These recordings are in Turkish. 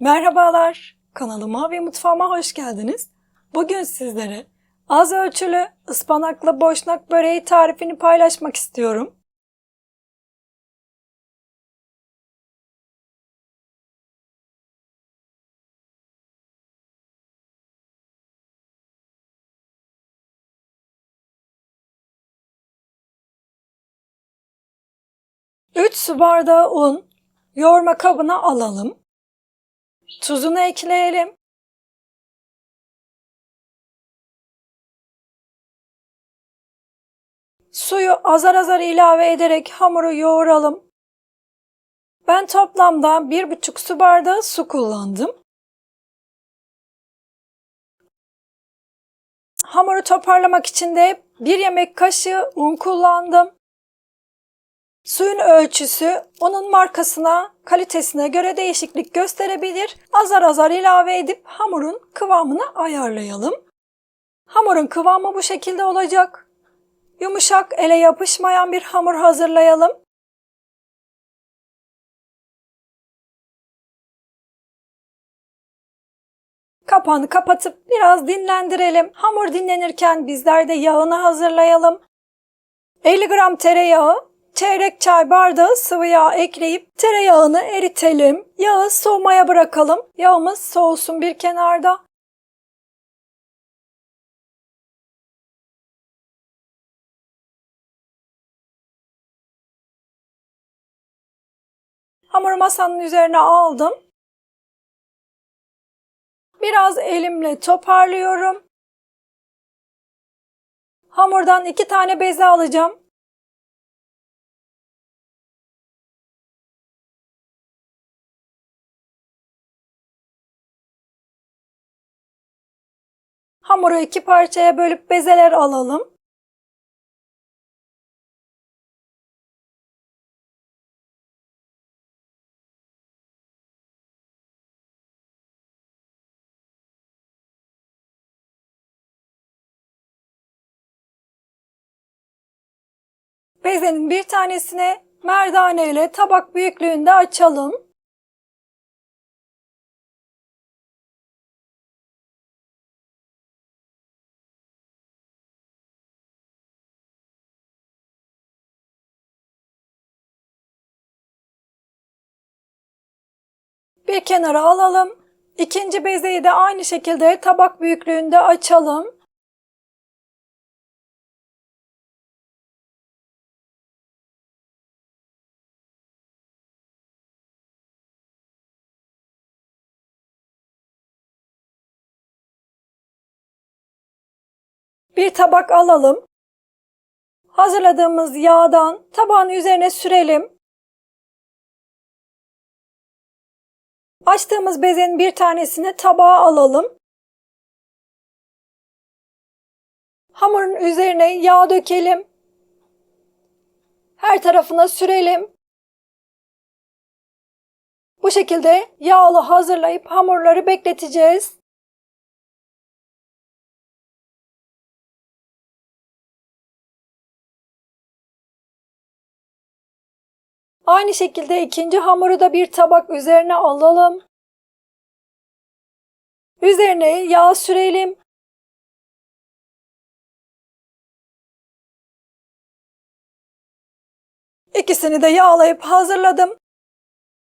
Merhabalar, kanalıma ve mutfağıma hoş geldiniz. Bugün sizlere az ölçülü ıspanaklı boşnak böreği tarifini paylaşmak istiyorum. Üç su bardağı un yoğurma kabına alalım. Tuzunu ekleyelim. Suyu azar azar ilave ederek hamuru yoğuralım. Ben toplamda bir buçuk su bardağı su kullandım. Hamuru toparlamak için de bir yemek kaşığı un kullandım. Suyun ölçüsü unun markasına, kalitesine göre değişiklik gösterebilir. Azar azar ilave edip hamurun kıvamını ayarlayalım. Hamurun kıvamı bu şekilde olacak. Yumuşak, ele yapışmayan bir hamur hazırlayalım. Kapağını kapatıp biraz dinlendirelim. Hamur dinlenirken bizler de yağını hazırlayalım. 50 gram tereyağı, çeyrek çay bardağı sıvı yağ ekleyip tereyağını eritelim. Yağı soğumaya bırakalım. Yağımız soğusun bir kenarda. Hamuru masanın üzerine aldım. Biraz elimle toparlıyorum. Hamurdan iki tane beze alacağım. Hamuru iki parçaya bölüp bezeler alalım. Bezenin bir tanesine merdane ile tabak büyüklüğünde açalım. Bir kenara alalım. İkinci bezeyi de aynı şekilde tabak büyüklüğünde açalım. Bir tabak alalım. Hazırladığımız yağdan tabağın üzerine sürelim. Açtığımız bezenin bir tanesini tabağa alalım. Hamurun üzerine yağ dökelim. Her tarafına sürelim. Bu şekilde yağlı hazırlayıp hamurları bekleteceğiz. Aynı şekilde ikinci hamuru da bir tabak üzerine alalım. Üzerine yağ sürelim. İkisini de yağlayıp hazırladım.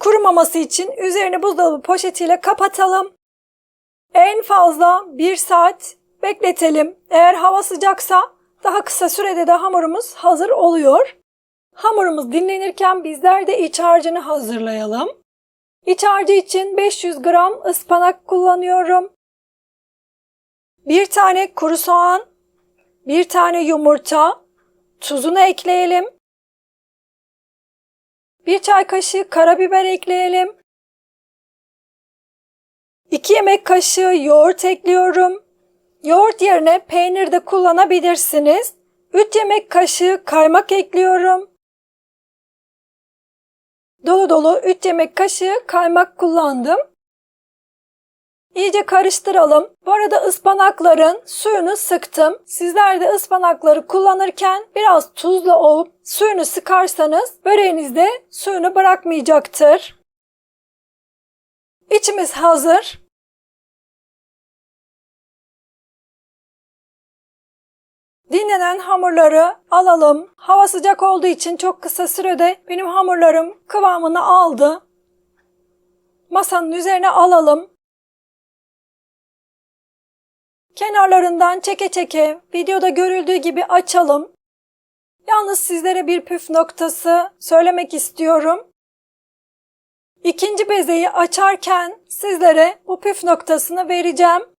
Kurumaması için üzerini buzdolabı poşetiyle kapatalım. En fazla bir saat bekletelim. Eğer hava sıcaksa daha kısa sürede de hamurumuz hazır oluyor. Hamurumuz dinlenirken bizler de iç harcını hazırlayalım. İç harcı için 500 gram ıspanak kullanıyorum. Bir tane kuru soğan, bir tane yumurta, tuzunu ekleyelim. Bir çay kaşığı karabiber ekleyelim. 2 yemek kaşığı yoğurt ekliyorum. Yoğurt yerine peynir de kullanabilirsiniz. 3 yemek kaşığı kaymak ekliyorum. Dolu dolu 3 yemek kaşığı kaymak kullandım. İyice karıştıralım. Bu arada ıspanakların suyunu sıktım. Sizler de ıspanakları kullanırken biraz tuzla ovup suyunu sıkarsanız böreğinizde suyunu bırakmayacaktır. İçimiz hazır. Dinlenen hamurları alalım. Hava sıcak olduğu için çok kısa sürede benim hamurlarım kıvamını aldı. Masanın üzerine alalım. Kenarlarından çeke çeke videoda görüldüğü gibi açalım. Yalnız sizlere bir püf noktası söylemek istiyorum. İkinci bezeyi açarken sizlere bu püf noktasını vereceğim.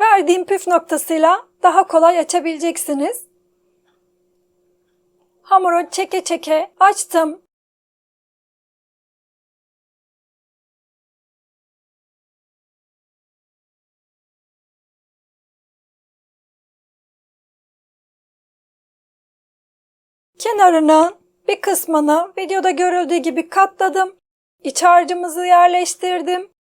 Verdiğim püf noktasıyla daha kolay açabileceksiniz. Hamuru çeke çeke açtım. Kenarının bir kısmını videoda görüldüğü gibi katladım. İç harcımızı yerleştirdim.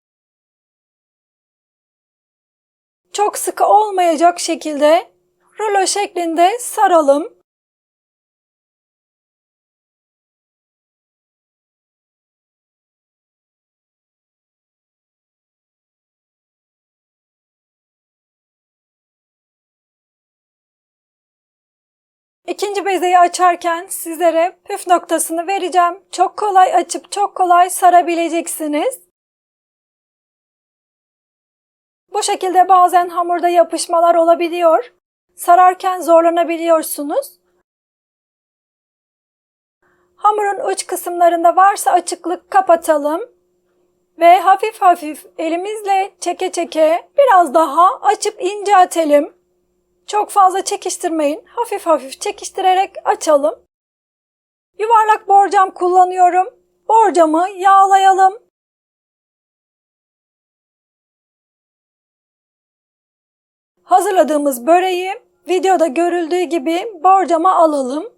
Çok sıkı olmayacak şekilde rulo şeklinde saralım. İkinci bezeyi açarken sizlere püf noktasını vereceğim. Çok kolay açıp çok kolay sarabileceksiniz. Bu şekilde bazen hamurda yapışmalar olabiliyor. Sararken zorlanabiliyorsunuz. Hamurun uç kısımlarında varsa açıklık kapatalım. Ve hafif hafif elimizle çeke çeke biraz daha açıp inceltelim. Çok fazla çekiştirmeyin. Hafif hafif çekiştirerek açalım. Yuvarlak borcam kullanıyorum. Borcamı yağlayalım. Hazırladığımız böreği videoda görüldüğü gibi borcama alalım.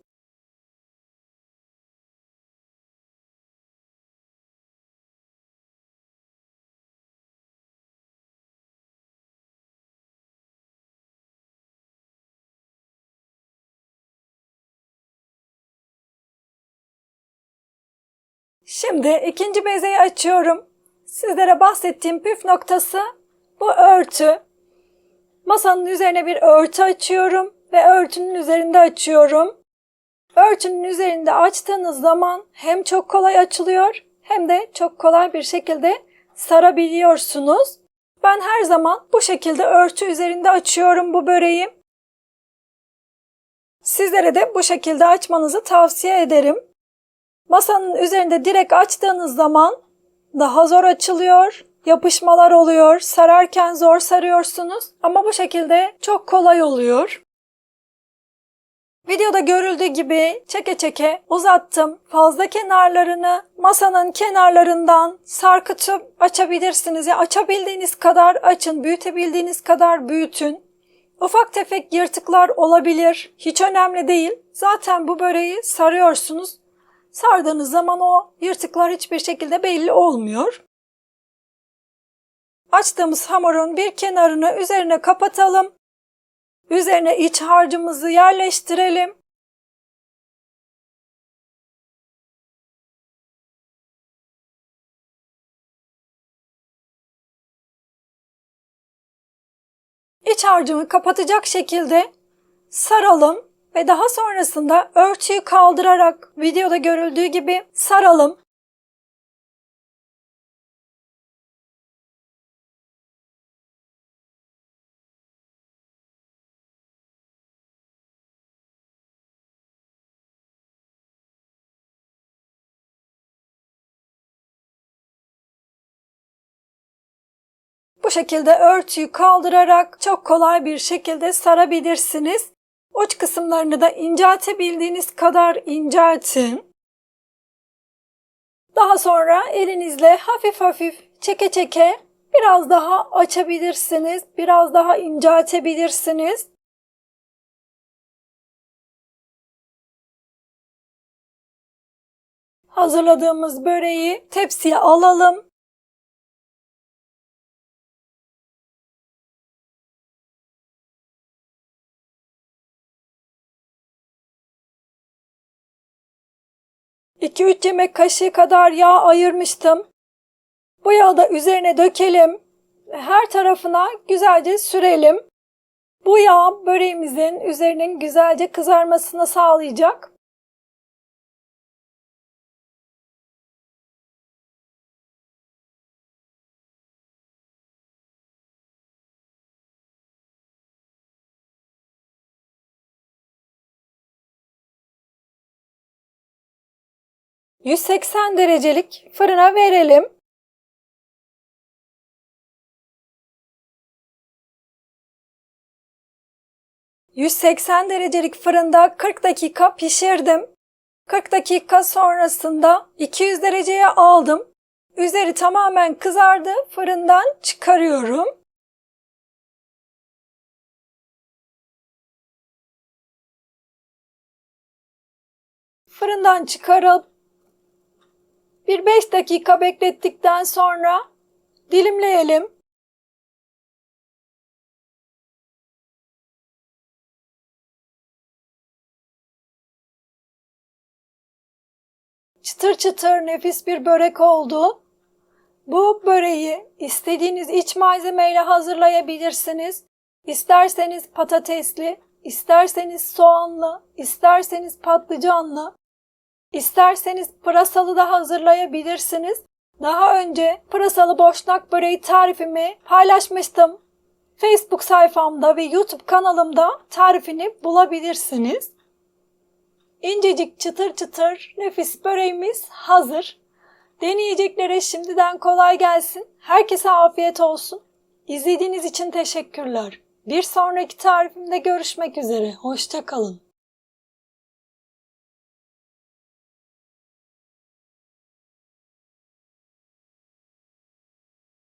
Şimdi ikinci bezeyi açıyorum. Sizlere bahsettiğim püf noktası bu örtü. Masanın üzerine bir örtü açıyorum ve örtünün üzerinde açıyorum. Örtünün üzerinde açtığınız zaman hem çok kolay açılıyor hem de çok kolay bir şekilde sarabiliyorsunuz. Ben her zaman bu şekilde örtü üzerinde açıyorum bu böreği. Sizlere de bu şekilde açmanızı tavsiye ederim. Masanın üzerinde direkt açtığınız zaman daha zor açılıyor, yapışmalar oluyor, sararken zor sarıyorsunuz ama bu şekilde çok kolay oluyor. Videoda görüldüğü gibi çeke çeke uzattım. Fazla kenarlarını masanın kenarlarından sarkıtıp açabilirsiniz. Ya açabildiğiniz kadar açın, büyütebildiğiniz kadar büyütün. Ufak tefek yırtıklar olabilir. Hiç önemli değil. Zaten bu böreği sarıyorsunuz. Sardığınız zaman o yırtıklar hiçbir şekilde belli olmuyor. Açtığımız hamurun bir kenarını üzerine kapatalım. Üzerine iç harcımızı yerleştirelim. İç harcımı kapatacak şekilde saralım ve daha sonrasında örtüyü kaldırarak videoda görüldüğü gibi saralım. Bu şekilde örtüyü kaldırarak çok kolay bir şekilde sarabilirsiniz. Uç kısımlarını da inceltebildiğiniz kadar inceltin. Daha sonra elinizle hafif hafif çeke çeke biraz daha açabilirsiniz, biraz daha inceltebilirsiniz. Hazırladığımız böreği tepsiye alalım. 2-3 yemek kaşığı kadar yağ ayırmıştım. Bu yağı da üzerine dökelim. Her tarafına güzelce sürelim. Bu yağ böreğimizin üzerinin güzelce kızarmasını sağlayacak. ...180 derecelik fırına verelim. 180 derecelik fırında 40 dakika pişirdim. 40 dakika sonrasında 200 dereceye aldım. Üzeri tamamen kızardı. Fırından çıkarıyorum. Fırından çıkarıp bir 5 dakika beklettikten sonra dilimleyelim. Çıtır çıtır nefis bir börek oldu. Bu böreği istediğiniz iç malzemeyle hazırlayabilirsiniz. İsterseniz patatesli, isterseniz soğanlı, isterseniz patlıcanlı, isterseniz pırasalı da hazırlayabilirsiniz. Daha önce pırasalı boşnak böreği tarifimi paylaşmıştım. Facebook sayfamda ve YouTube kanalımda tarifini bulabilirsiniz. İncecik çıtır çıtır nefis böreğimiz hazır. Deneyeceklere şimdiden kolay gelsin. Herkese afiyet olsun. İzlediğiniz için teşekkürler. Bir sonraki tarifimde görüşmek üzere. Hoşçakalın.